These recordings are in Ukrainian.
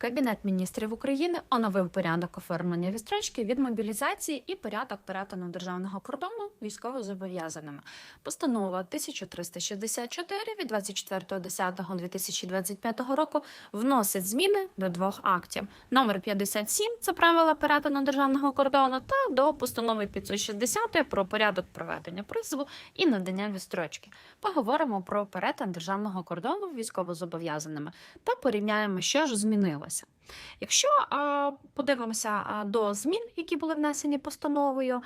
Кабінет міністрів України оновив порядок оформлення відстрочки від мобілізації і порядок перетину державного кордону військовозобов'язаними. Постанова 1364 від 24.10.2025 року вносить зміни до двох актів: номер 57 – це правила перетину державного кордону, та до постанови 560 про порядок проведення призову і надання відстрочки. Поговоримо про перетин державного кордону військовозобов'язаними та порівняємо, що ж змінилося. Якщо подивимося до змін, які були внесені постановою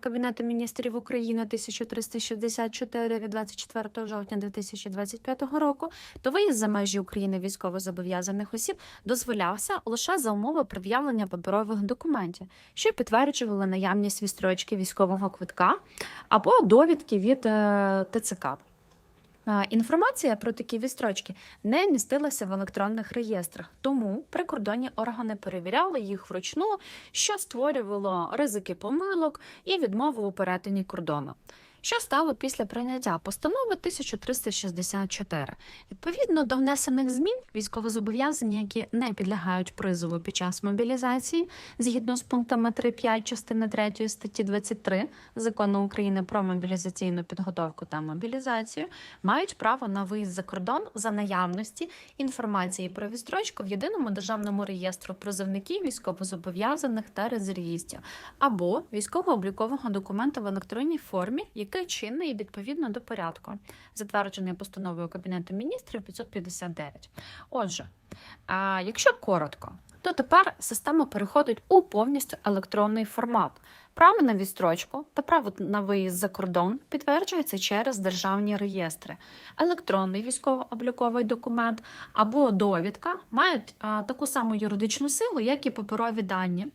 Кабінету міністрів України 1364 від 24 жовтня 2025 року, то виїзд за межі України військовозобов'язаних осіб дозволявся лише за умови пред'явлення паперових документів, що підтверджували наявність відстрочки військового квитка або довідки від е, ТЦК. Інформація про такі вістрочки не містилася в електронних реєстрах, тому прикордонні органи перевіряли їх вручну, що створювало ризики помилок і відмови у перетині кордону. Що стало після прийняття постанови 1364? Відповідно до внесених змін, військовозобов'язані, які не підлягають призову під час мобілізації, згідно з пунктами 3.5 частини 3 статті 23 закону України про мобілізаційну підготовку та мобілізацію, мають право на виїзд за кордон за наявності інформації про відстрочку в єдиному державному реєстру призовників військовозобов'язаних та резервістів або військово-облікового документа в електронній формі, який чинний відповідно до порядку, затверджений постановою Кабінету міністрів 559. Отже, якщо коротко, то тепер система переходить у повністю електронний формат. Право на відстрочку та право на виїзд за кордон підтверджується через державні реєстри. Електронний військово-обліковий документ або довідка мають таку саму юридичну силу, як і паперові дані.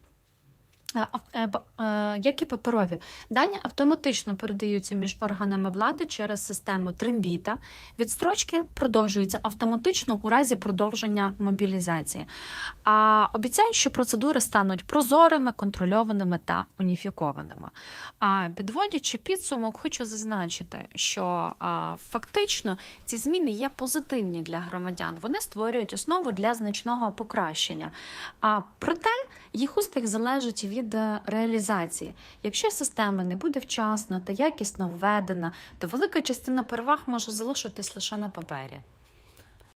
Е, е, е, Як і паперові дані автоматично передаються між органами влади через систему Трембіта. Відстрочки продовжуються автоматично у разі продовження мобілізації. А обіцяють, що процедури стануть прозорими, контрольованими та уніфікованими. А підводячи підсумок, хочу зазначити, що фактично ці зміни є позитивні для громадян. Вони створюють основу для значного покращення. А проте їх успіх залежить від е, реалізації. Якщо система не буде вчасно та якісно введена, то велика частина переваг може залишитись лише на папері.